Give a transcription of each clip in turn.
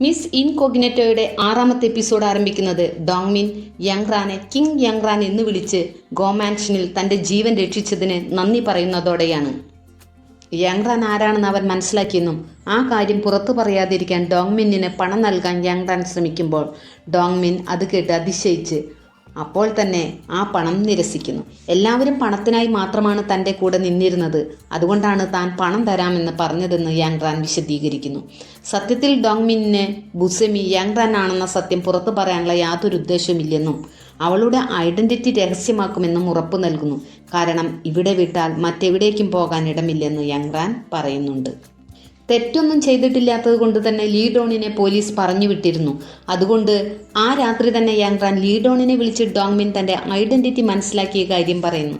Miss ഇൻകോഗിനറ്റോയുടെ ആറാമത്തെ episode ആരംഭിക്കുന്നത് ഡോങ്മിൻ യങ്റാനെ king യങ്റാൻ എന്ന് വിളിച്ച് ഗോമാൻഷനിൽ തന്റെ ജീവൻ രക്ഷിച്ചതിന് നന്ദി പറയുന്നതോടെയാണ്. യങ്റാൻ ആരാണെന്ന് അവൻ മനസ്സിലാക്കിയെന്നും ആ കാര്യം പുറത്തു പറയാതിരിക്കാൻ ഡോങ്മിന്നിന് പണം നൽകാൻ യങ്റാൻ ശ്രമിക്കുമ്പോൾ ഡോങ്മിൻ അത് കേട്ട് അതിശയിച്ച് അപ്പോൾ തന്നെ ആ പണം നിരസിക്കുന്നു. എല്ലാവരും പണത്തിനായി മാത്രമാണ് തന്റെ കൂടെ നിന്നിരുന്നത്. അതുകൊണ്ടാണ് താൻ പണം തരാമെന്ന് പറഞ്ഞതെന്ന് യാങ് റാൻ വിശദീകരിക്കുന്നു. സത്യത്തിൽ ഡോങ്മിന് ബുസെമി യാങ് റാൻ ആണെന്ന സത്യം പുറത്തു പറയാനുള്ള യാതൊരു ഉദ്ദേശവുമില്ലെന്നും അവളുടെ ഐഡന്റിറ്റി രഹസ്യമാക്കുമെന്നും ഉറപ്പു നൽകുന്നു. കാരണം ഇവിടെ വിട്ടാൽ മറ്റെവിടേക്കും പോകാൻ ഇടമില്ലെന്ന് യങ്റാൻ പറയുന്നുണ്ട്. തെറ്റൊന്നും ചെയ്തിട്ടില്ലാത്തത് കൊണ്ട് തന്നെ ലീഡോണിനെ പോലീസ് പറഞ്ഞു വിട്ടിരുന്നു. അതുകൊണ്ട് ആ രാത്രി തന്നെ യാങ്റാൻ ലീഡോണിനെ വിളിച്ച് ഡോങ്മിൻ തന്റെ ഐഡന്റിറ്റി മനസ്സിലാക്കിയ കാര്യം പറയുന്നു.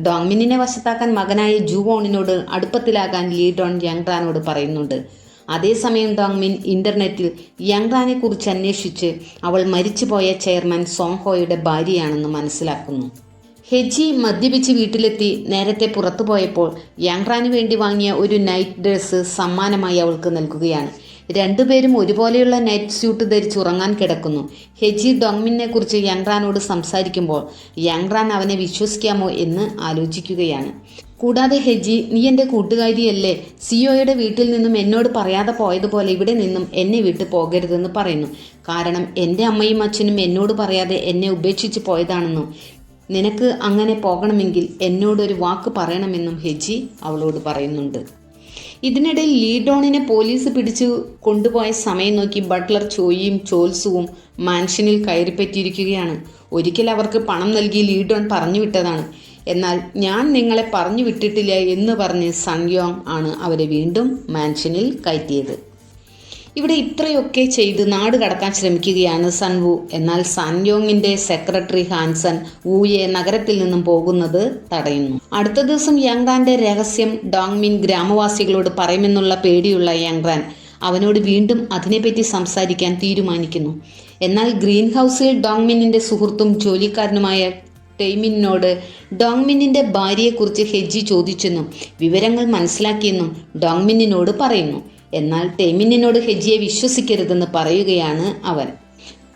ഡോങ്മിനിനെ വശത്താക്കാൻ മകനായ ജുവോണിനോട് അടുപ്പത്തിലാകാൻ ലീഡോൺ യങ്റാനോട് പറയുന്നുണ്ട്. അതേസമയം ഡോങ്മിൻ ഇന്റർനെറ്റിൽ യങ്റാനെ കുറിച്ച് അന്വേഷിച്ച് അവൾ മരിച്ചുപോയ ചെയർമാൻ സോങ്ഹോയുടെ ഭാര്യയാണെന്ന് മനസ്സിലാക്കുന്നു. ഹെജി മദ്യപിച്ച് വീട്ടിലെത്തി നേരത്തെ പുറത്തു പോയപ്പോൾ യാങ്റാന് വേണ്ടി വാങ്ങിയ ഒരു നൈറ്റ് ഡ്രസ്സ് സമ്മാനമായി അവൾക്ക് നൽകുകയാണ്. രണ്ടുപേരും ഒരുപോലെയുള്ള നൈറ്റ് സ്യൂട്ട് ധരിച്ച് ഉറങ്ങാൻ കിടക്കുന്നു. ഹെജി ഡോങ്മിനെ കുറിച്ച് യാങ്റാനോട് സംസാരിക്കുമ്പോൾ യാങ്റാൻ അവനെ വിശ്വസിക്കാമോ എന്ന് ആലോചിക്കുകയാണ്. കൂടാതെ ഹെജി നീ എന്റെ കൂട്ടുകാരിയല്ലേ. സിയോയുടെ വീട്ടിൽ നിന്നും എന്നോട് പറയാതെ പോയതുപോലെ ഇവിടെ നിന്നും എന്നെ വിട്ടു പോകരുതെന്ന് പറയുന്നു. കാരണം എന്റെ അമ്മയും അച്ഛനും എന്നോട് പറയാതെ എന്നെ ഉപേക്ഷിച്ച് പോയതാണെന്നും നിനക്ക് അങ്ങനെ പോകണമെങ്കിൽ എന്നോടൊരു വാക്ക് പറയണമെന്നും ഹെജി അവളോട് പറയുന്നുണ്ട്. ഇതിനിടയിൽ ലീഡോണിനെ പോലീസ് പിടിച്ചു കൊണ്ടുപോയ സമയം നോക്കി ബട്ട്ലർ ചോയിയും ചോൽസുവും മാൻഷനിൽ കയറിപ്പറ്റിയിരിക്കുകയാണ്. ഒരിക്കൽ അവർക്ക് പണം നൽകി ലീഡോൺ പറഞ്ഞു വിട്ടതാണ്. എന്നാൽ ഞാൻ നിങ്ങളെ പറഞ്ഞു വിട്ടിട്ടില്ല എന്ന് പറഞ്ഞ് സൺയോങ് ആണ് അവരെ വീണ്ടും മാൻഷനിൽ കയറ്റിയത്. ഇവിടെ ഇത്രയൊക്കെ ചെയ്ത് നാട് കടക്കാൻ ശ്രമിക്കുകയാണ് സൺവു എന്നാൽ സൻയോങ്ങിന്റെ സെക്രട്ടറി ഹാൻസൺ വൂയെ നഗരത്തിൽ നിന്നും പോകുന്നത് തടയുന്നു. അടുത്ത ദിവസം യങ്റാന്റെ രഹസ്യം ഡോങ്മിൻ ഗ്രാമവാസികളോട് പറയുമെന്നുള്ള പേടിയുള്ള യങ്റാൻ അവനോട് വീണ്ടും അതിനെപ്പറ്റി സംസാരിക്കാൻ തീരുമാനിക്കുന്നു. എന്നാൽ ഗ്രീൻ ഹൗസിൽ ഡോങ്മിനിന്റെ സുഹൃത്തും ജോലിക്കാരനുമായ ടെയ്മിനോട് ഡോങ്മിനിന്റെ ഭാര്യയെക്കുറിച്ച് ഹെജി ചോദിച്ചെന്നും വിവരങ്ങൾ മനസ്സിലാക്കിയെന്നും ഡോങ്മിന്നിനോട് പറയുന്നു. എന്നാൽ ടെമിനിനോട് ഹെജിയെ വിശ്വസിക്കരുതെന്ന് പറയുകയാണ് അവൻ.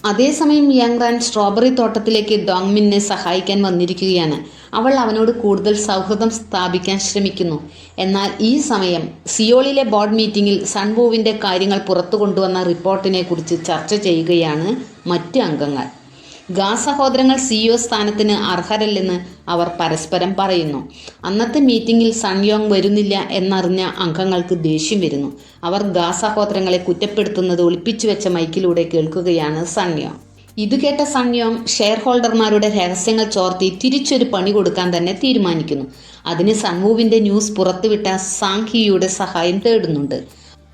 അതേസമയം യാങ്റാൻ സ്ട്രോബെറി തോട്ടത്തിലേക്ക് ഡോങ്മിനെ സഹായിക്കാൻ വന്നിരിക്കുകയാണ്. അവൾ അവനോട് കൂടുതൽ സൗഹൃദം സ്ഥാപിക്കാൻ ശ്രമിക്കുന്നു. എന്നാൽ ഈ സമയം സിയോളിലെ ബോർഡ് മീറ്റിംഗിൽ സൺവൂവിന്റെ കാര്യങ്ങൾ പുറത്തു കൊണ്ടുവന്ന റിപ്പോർട്ടിനെ കുറിച്ച് ചർച്ച ചെയ്യുകയാണ് മറ്റ് അംഗങ്ങൾ. ഗാ സഹോദരങ്ങൾ സിഇഒ സ്ഥാനത്തിന് അർഹരല്ലെന്ന് അവർ പരസ്പരം പറയുന്നു. അന്നത്തെ മീറ്റിംഗിൽ സൺയോങ് വരുന്നില്ല എന്നറിഞ്ഞ അംഗങ്ങൾക്ക് ദേഷ്യം വരുന്നു. അവർ ഗാ സഹോദരങ്ങളെ കുറ്റപ്പെടുത്തുന്നത് ഒളിപ്പിച്ചു വെച്ച മൈക്കിലൂടെ കേൾക്കുകയാണ് സൺയോങ് ഇത് കേട്ട സൺയോങ് ഷെയർ ഹോൾഡർമാരുടെ രഹസ്യങ്ങൾ ചോർത്തി തിരിച്ചൊരു പണി കൊടുക്കാൻ തന്നെ തീരുമാനിക്കുന്നു. അതിന് സൺവൂവിന്റെ ന്യൂസ് പുറത്തുവിട്ട സാങ്ഹിയുടെ സഹായം തേടുന്നുണ്ട്.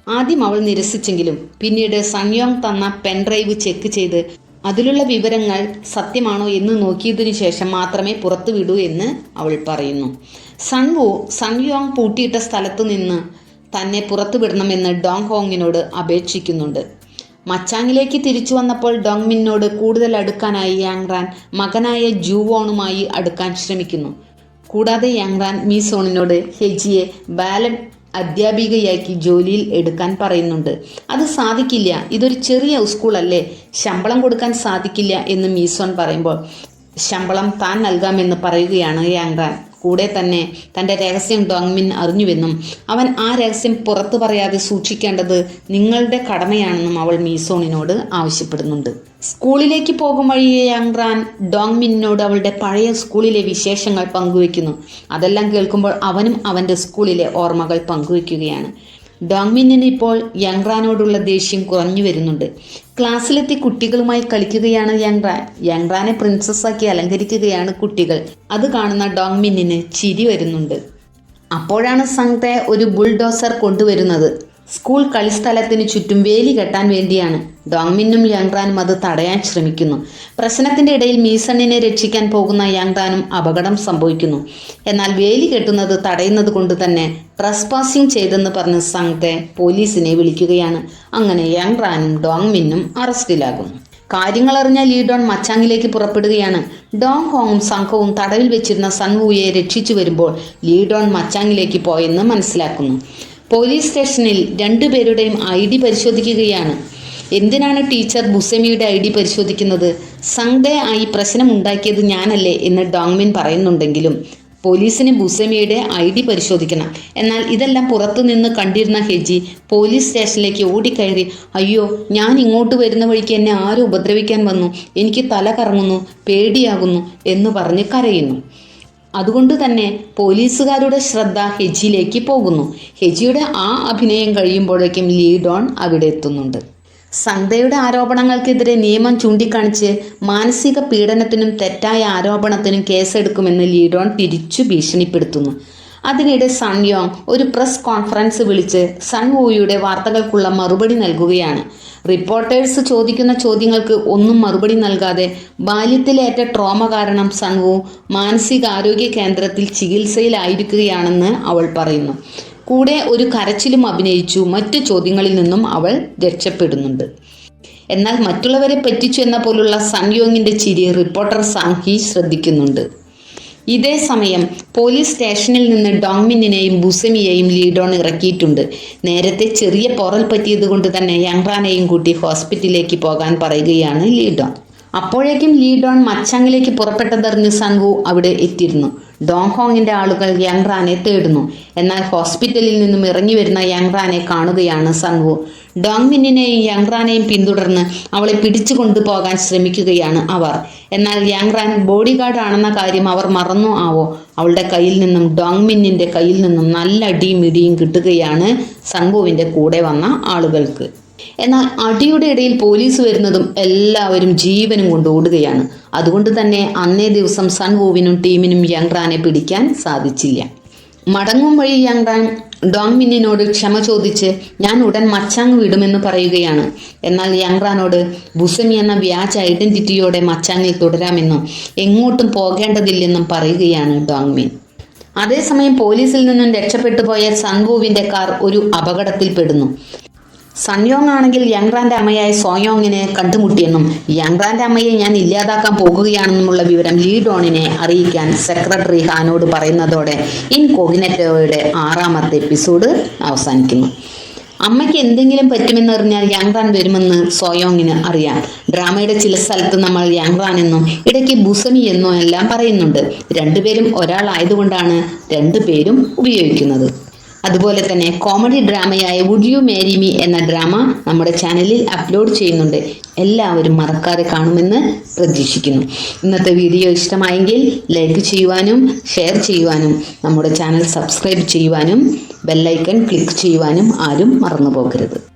ആദ്യം അവൾ നിരസിച്ചെങ്കിലും പിന്നീട് സൺയോങ് തന്ന പെൻഡ്രൈവ് ചെക്ക് ചെയ്ത് അതിലുള്ള വിവരങ്ങൾ സത്യമാണോ എന്ന് നോക്കിയതിനു ശേഷം മാത്രമേ പുറത്തുവിടൂ എന്ന് അവൾ പറയുന്നു. സൺവു സൺയോങ് പൂട്ടിയിട്ട സ്ഥലത്തു നിന്ന് തന്നെ പുറത്തുവിടണമെന്ന് ഡോങ് ഹോങ്ങിനോട് അപേക്ഷിക്കുന്നുണ്ട്. മച്ചാങ്ങിലേക്ക് തിരിച്ചു വന്നപ്പോൾ ഡോങ് മിന്നോട് കൂടുതൽ അടുക്കാനായി യാങ്റാൻ മകനായ ജൂവോണുമായി അടുക്കാൻ ശ്രമിക്കുന്നു. കൂടാതെ യാങ്റാൻ മീസോണിനോട് ഹെജിയെ ബാലൻ അധ്യാപികയാക്കി ജോലിയിൽ എടുക്കാൻ പറയുന്നുണ്ട്. അത് സാധിക്കില്ല. ഇതൊരു ചെറിയ സ്കൂളല്ലേ? ശമ്പളം കൊടുക്കാൻ സാധിക്കില്ല എന്ന് മീസോൺ പറയുമ്പോൾ ശമ്പളം താൻ നൽകാമെന്ന് പറയുകയാണ് യാങ്റാൻ. കൂടെ തന്നെ തന്റെ രഹസ്യം ഡോങ്മിൻ അറിഞ്ഞുവെന്നും അവൻ ആ രഹസ്യം പുറത്തു പറയാതെ സൂക്ഷിക്കേണ്ടത് നിങ്ങളുടെ കടമയാണെന്നും അവൾ മീസോണിനോട് ആവശ്യപ്പെടുന്നുണ്ട്. സ്കൂളിലേക്ക് പോകും വഴിയെ യാങ്റാൻ ഡോങ്മിനോട് അവളുടെ പഴയ സ്കൂളിലെ വിശേഷങ്ങൾ പങ്കുവെക്കുന്നു അതെല്ലാം കേൾക്കുമ്പോൾ അവനും അവന്റെ സ്കൂളിലെ ഓർമ്മകൾ പങ്കുവെക്കുകയാണ് ഡോങ്മിന്നിന് ഇപ്പോൾ യങ്റാനോടുള്ള ദേഷ്യം കുറഞ്ഞു വരുന്നുണ്ട്. ക്ലാസ്സിലെത്തി കുട്ടികളുമായി കളിക്കുകയാണ് യങ്റാൻ. യങ്റാനെ പ്രിൻസസ്സാക്കി അലങ്കരിക്കുകയാണ് കുട്ടികൾ. അത് കാണുന്ന ഡോങ്മിന്നിന് ചിരി വരുന്നുണ്ട്. അപ്പോഴാണ് സംഗ്തെ ഒരു ബുൾഡോസർ കൊണ്ടുവരുന്നത്. സ്കൂൾ കളിസ്ഥലത്തിന് ചുറ്റും വേലി കെട്ടാൻ വേണ്ടിയാണ്. ഡോങ്മിന്നും യാങ്റാനും അത് തടയാൻ ശ്രമിക്കുന്നു. പ്രശ്നത്തിന്റെ ഇടയിൽ മീസണിനെ രക്ഷിക്കാൻ പോകുന്ന യാങ്റാനും അപകടം സംഭവിക്കുന്നു. എന്നാൽ വേലി കെട്ടുന്നത് തടയുന്നത് കൊണ്ട് തന്നെ ട്രസ്പാസിംഗ് ചെയ്തെന്ന് പറഞ്ഞ് സംഘത്തെ പോലീസിനെ വിളിക്കുകയാണ്. അങ്ങനെ യാങ്റാനും ഡോങ്മിന്നും അറസ്റ്റിലാകുന്നു കാര്യങ്ങൾ അറിഞ്ഞ ലീഡോൺ മച്ചാങ്ങിലേക്ക് പുറപ്പെടുകയാണ്. ഡോങ് ഹോങ്ങും സംഘവും തടവിൽ വെച്ചിരുന്ന സൺവൂയെ രക്ഷിച്ചു വരുമ്പോൾ ലീഡോൺ മച്ചാങ്ങിലേക്ക് പോയെന്ന് മനസ്സിലാക്കുന്നു. പോലീസ് സ്റ്റേഷനിൽ രണ്ടുപേരുടെയും ഐ ഡി പരിശോധിക്കുകയാണ്. എന്തിനാണ് ടീച്ചർ ബുസമിയുടെ ഐ ഡി പരിശോധിക്കുന്നത്? സൺഡേ ആയി പ്രശ്നമുണ്ടാക്കിയത് ഞാനല്ലേ എന്ന് ഡോങ്മിൻ പറയുന്നുണ്ടെങ്കിലും പോലീസിന് ബുസമിയുടെ ഐ ഡി പരിശോധിക്കണം. എന്നാൽ ഇതെല്ലാം പുറത്തുനിന്ന് കണ്ടിരുന്ന ഹെജി പോലീസ് സ്റ്റേഷനിലേക്ക് ഓടിക്കയറി അയ്യോ ഞാൻ ഇങ്ങോട്ട് വരുന്ന വഴിക്ക് എന്നെ ആരും ഉപദ്രവിക്കാൻ വന്നു? എനിക്ക് തല കറങ്ങുന്നു പേടിയാകുന്നു എന്ന് പറഞ്ഞ് കരയുന്നു. അതുകൊണ്ട് തന്നെ പോലീസുകാരുടെ ശ്രദ്ധ ഹെജിയിലേക്ക് പോകുന്നു. ഹെജിയുടെ ആ അഭിനയം കഴിയുമ്പോഴേക്കും ലീഡോൺ അവിടെ എത്തുന്നുണ്ട്. സന്ധ്യയുടെ ആരോപണങ്ങൾക്കെതിരെ നിയമം ചൂണ്ടിക്കാണിച്ച് മാനസിക പീഡനത്തിനും തെറ്റായ ആരോപണത്തിനും കേസെടുക്കുമെന്ന് ലീഡോൺ തിരിച്ചു ഭീഷണിപ്പെടുത്തുന്നു. അതിനിടെ സൺയോങ് ഒരു പ്രസ് കോൺഫറൻസ് വിളിച്ച് സൺവൂയുടെ വാർത്തകൾക്കുള്ള മറുപടി നൽകുകയാണ്. റിപ്പോർട്ടേഴ്സ് ചോദിക്കുന്ന ചോദ്യങ്ങൾക്ക് ഒന്നും മറുപടി നൽകാതെ ബാല്യത്തിലേറ്റ ട്രോമ കാരണം സൺവു മാനസികാരോഗ്യ കേന്ദ്രത്തിൽ ചികിത്സയിലായിരിക്കുകയാണെന്ന് അവൾ പറയുന്നു. കൂടെ ഒരു കരച്ചിലും അഭിനയിച്ചു മറ്റു ചോദ്യങ്ങളിൽ നിന്നും അവൾ രക്ഷപ്പെടുന്നുണ്ട്. എന്നാൽ മറ്റുള്ളവരെ പറ്റിച്ചു എന്ന പോലുള്ള സൺയോങ്ങിന്റെ ചിരി റിപ്പോർട്ടർ സാങ്ഹി ശ്രദ്ധിക്കുന്നുണ്ട്. ഇതേ സമയം പോലീസ് സ്റ്റേഷനിൽ നിന്ന് ഡോങ്മിന്നിനെയും ബുസമിയെയും ലീഡോൺ ഇറക്കിയിട്ടുണ്ട്. നേരത്തെ ചെറിയ പൊറൽ പറ്റിയത് കൊണ്ട് തന്നെ യങ്റാനെയും കൂട്ടി ഹോസ്പിറ്റലിലേക്ക് പോകാൻ പറയുകയാണ് ലീഡോൺ. അപ്പോഴേക്കും ലീ ഡോൺ മച്ചാങ്ങിലേക്ക് പുറപ്പെട്ടതറിഞ്ഞ് സൺവു അവിടെ എത്തിയിരുന്നു. ഡോങ് ഹോങ്ങിന്റെ ആളുകൾ യങ്റാനെ തേടുന്നു. എന്നാൽ ഹോസ്പിറ്റലിൽ നിന്നും ഇറങ്ങി വരുന്ന യങ്റാനെ കാണുകയാണ് സൺവു. ഡോങ്മിന്നിനെയും യങ്റാനെയും പിന്തുടർന്ന് അവളെ പിടിച്ചു കൊണ്ടുപോകാൻ ശ്രമിക്കുകയാണ് അവർ. എന്നാൽ യങ്റാൻ ബോഡി ഗാർഡ് ആണെന്ന കാര്യം അവർ മറന്നു ആവോ? അവളുടെ കയ്യിൽ നിന്നും ഡോങ്മിന്നിന്റെ കയ്യിൽ നിന്നും നല്ല അടിയും ഇടിയും കിട്ടുകയാണ് സൺവുവിന്റെ കൂടെ വന്ന ആളുകൾക്ക്. എന്നാൽ അടിയുടെ ഇടയിൽ പോലീസ് വരുന്നതും എല്ലാവരും ജീവനും കൊണ്ട് ഓടുകയാണ്. അതുകൊണ്ട് തന്നെ അന്നേ ദിവസം സൺവൂവിനും ടീമിനും യങ്റാനെ പിടിക്കാൻ സാധിച്ചില്ല. മടങ്ങും വഴി യങ്റാൻ ഡോങ്മിന്നിനോട് ക്ഷമ ചോദിച്ച് ഞാൻ ഉടൻ മച്ചാങ് വിടുമെന്ന് പറയുകയാണ്. എന്നാൽ യങ്റാനോട് ബുസമി എന്ന വ്യാജ ഐഡന്റിറ്റിയോടെ മച്ചാങ്ങിൽ തുടരാമെന്നും എങ്ങോട്ടും പോകേണ്ടതില്ലെന്നും പറയുകയാണ് ഡോങ്മിൻ. അതേസമയം പോലീസിൽ നിന്നും രക്ഷപ്പെട്ടു പോയ സൺവൂവിന്റെ കാർ ഒരു അപകടത്തിൽപ്പെടുന്നു. സൺയോങ് ആണെങ്കിൽ യങ്റാന്റെ അമ്മയായ സോയോങ്ങിനെ കണ്ടുമുട്ടിയെന്നും യങ്റാന്റെ അമ്മയെ ഞാൻ ഇല്ലാതാക്കാൻ പോകുകയാണെന്നുമുള്ള വിവരം ലീഡോണിനെ അറിയിക്കാൻ സെക്രട്ടറി ഹാനോട് പറയുന്നതോടെ ഇൻ കോഗിനറ്റോയുടെ ആറാമത്തെ എപ്പിസോഡ് അവസാനിക്കുന്നു. അമ്മയ്ക്ക് എന്തെങ്കിലും പറ്റുമെന്ന് പറ്റുമെന്നറിഞ്ഞാൽ യാങ്റാൻ വരുമെന്ന് സോയോങ്ങിന് അറിയാം. ഡ്രാമയുടെ ചില സ്ഥലത്ത് നമ്മൾ യാങ്റാൻ എന്നും ഇടയ്ക്ക് ബുസമി എന്നോ എല്ലാം പറയുന്നുണ്ട്. രണ്ടുപേരും ഒരാളായതുകൊണ്ടാണ് രണ്ടുപേരും ഉപയോഗിക്കുന്നത്. അതുപോലെ തന്നെ കോമഡി ഡ്രാമയായ വുഡ് യു മേരി മീ എന്ന ഡ്രാമ നമ്മുടെ ചാനലിൽ അപ്ലോഡ് ചെയ്യുന്നുണ്ട്. എല്ലാവരും മറക്കാതെ കാണുമെന്ന് പ്രതീക്ഷിക്കുന്നു. ഇന്നത്തെ വീഡിയോ ഇഷ്ടമായെങ്കിൽ ലൈക്ക് ചെയ്യുവാനും ഷെയർ ചെയ്യുവാനും നമ്മുടെ ചാനൽ സബ്സ്ക്രൈബ് ചെയ്യുവാനും ബെല്ലൈക്കൺ ക്ലിക്ക് ചെയ്യുവാനും ആരും മറന്നു പോകരുത്